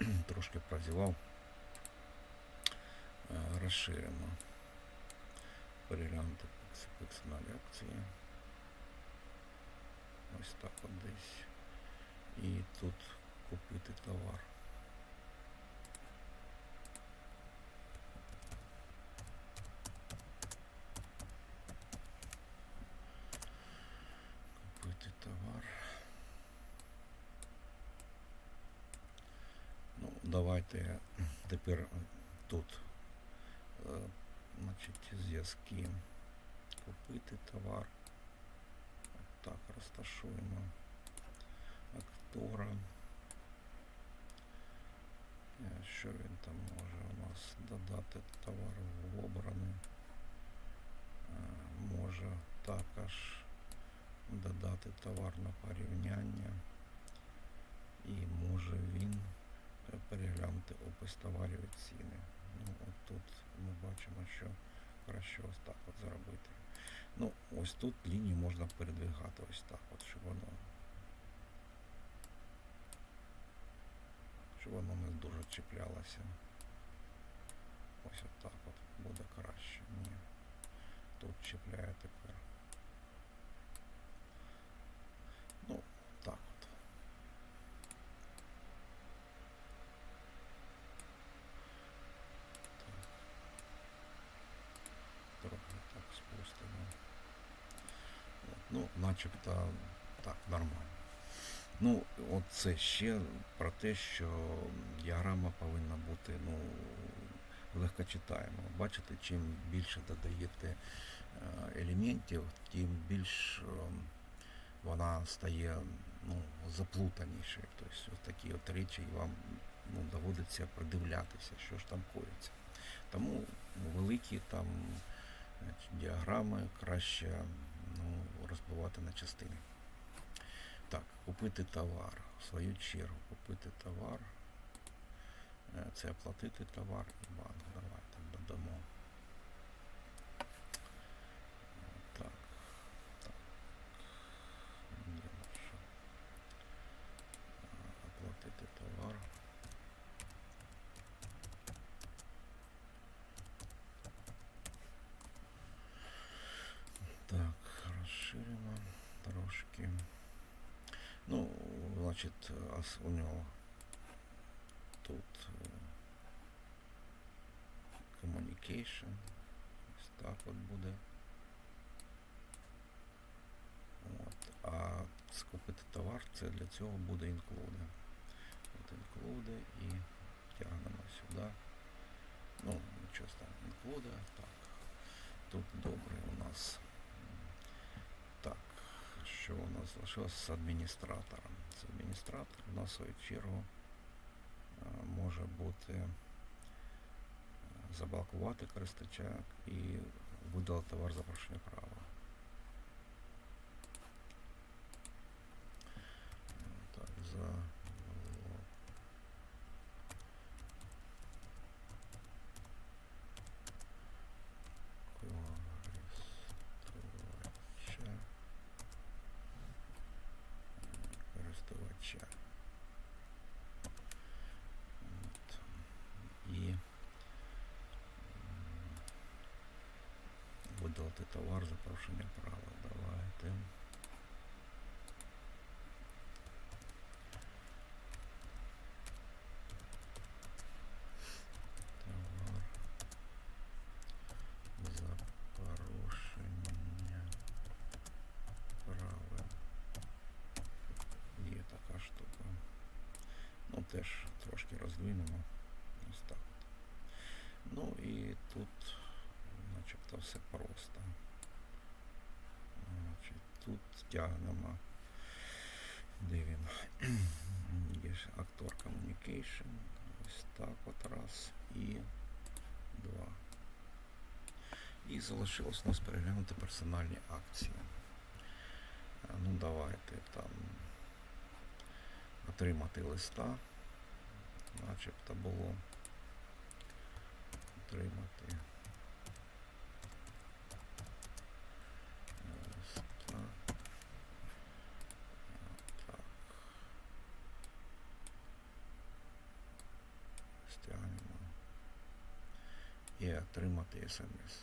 трошки прозівав. Е, Розширимо. Переглянути персоналі акції. Ось так от десь. І тут купити товар. Давайте тепер тут е, значить, зв'язки купити товар. От Так, розташуємо актора. Е, Що він там може у нас додати товар в обраний. Е, Може також додати товар на порівняння. І може він переглянути опис товарів і ціни. Ну, от тут ми бачимо, що краще ось так от зробити. Ну, ось тут лінію можна передвигати ось так, от, щоб воно. Щоб воно не дуже чіплялося. Ось от буде краще. Ні. Тут чіпляє тепер. Ну, так от. Трохи так спустимо. От, ну, начебто так, нормально. Ну, от це ще про те, що діаграма повинна бути ну, легкочитаема. Бачите, чим більше додаєте е, елементів, тим більш е, вона стає ну, заплутанішою. Тобто ось такі от речі вам ну, доводиться придивлятися, що ж там коїться. Тому великі там значить, діаграми краще ну, розбивати на частини. Так, купити товар. В свою чергу купити товар. Е, Це оплатити товар і банк. Давайте додамо. Е, Так. Так. Ні, ну що. Е, Оплатити товар. Так, розширимо трошки. Ну, значить, ас- у нього тут е, communication. Ось так от буде. От. А скупити товар це для цього буде include. От include і тягнемо сюди. Ну, нічого там include. Так. Тут добре у нас. Що у нас залишилось з адміністратором? З адміністратор у нас свою чергу е, може бути е, заблокувати користача і видалити товар за порушення права. Е, Так, за користувача користувача. От. І м, видалити товар за порушення права. Давайте. Теж трошки роздвинемо. Ось так. Ну і тут начебто все просто. Тут тягнемо. Де він? Є актор Communication. Ось так от раз і два. І залишилось у нас переглянути персональні акції. Ну давайте там отримати листа. Начебто було отримати листа. Так. Отримати смс.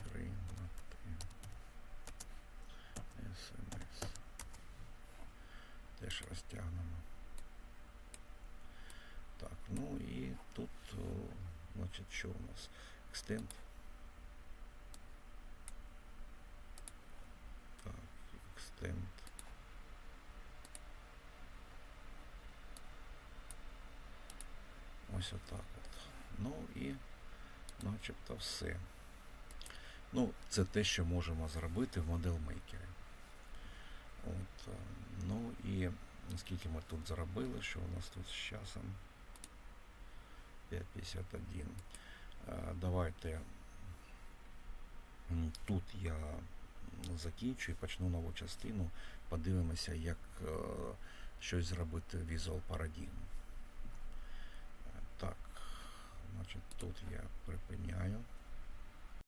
Отримати смс. Теж розтягнемо. Так, ну і тут, значить, що у нас? Extend. Так, extend. Ось отак от. Ну і начебто все. Ну, це те, що можемо зробити в моделмейкері. От, е, ну і скільки ми тут зробили, що у нас тут з часом 5.51. Е, Давайте тут я закінчу і почну нову частину. Подивимося, як е, щось зробити в Visual Paradigm. Е, Так, значить тут я припиняю.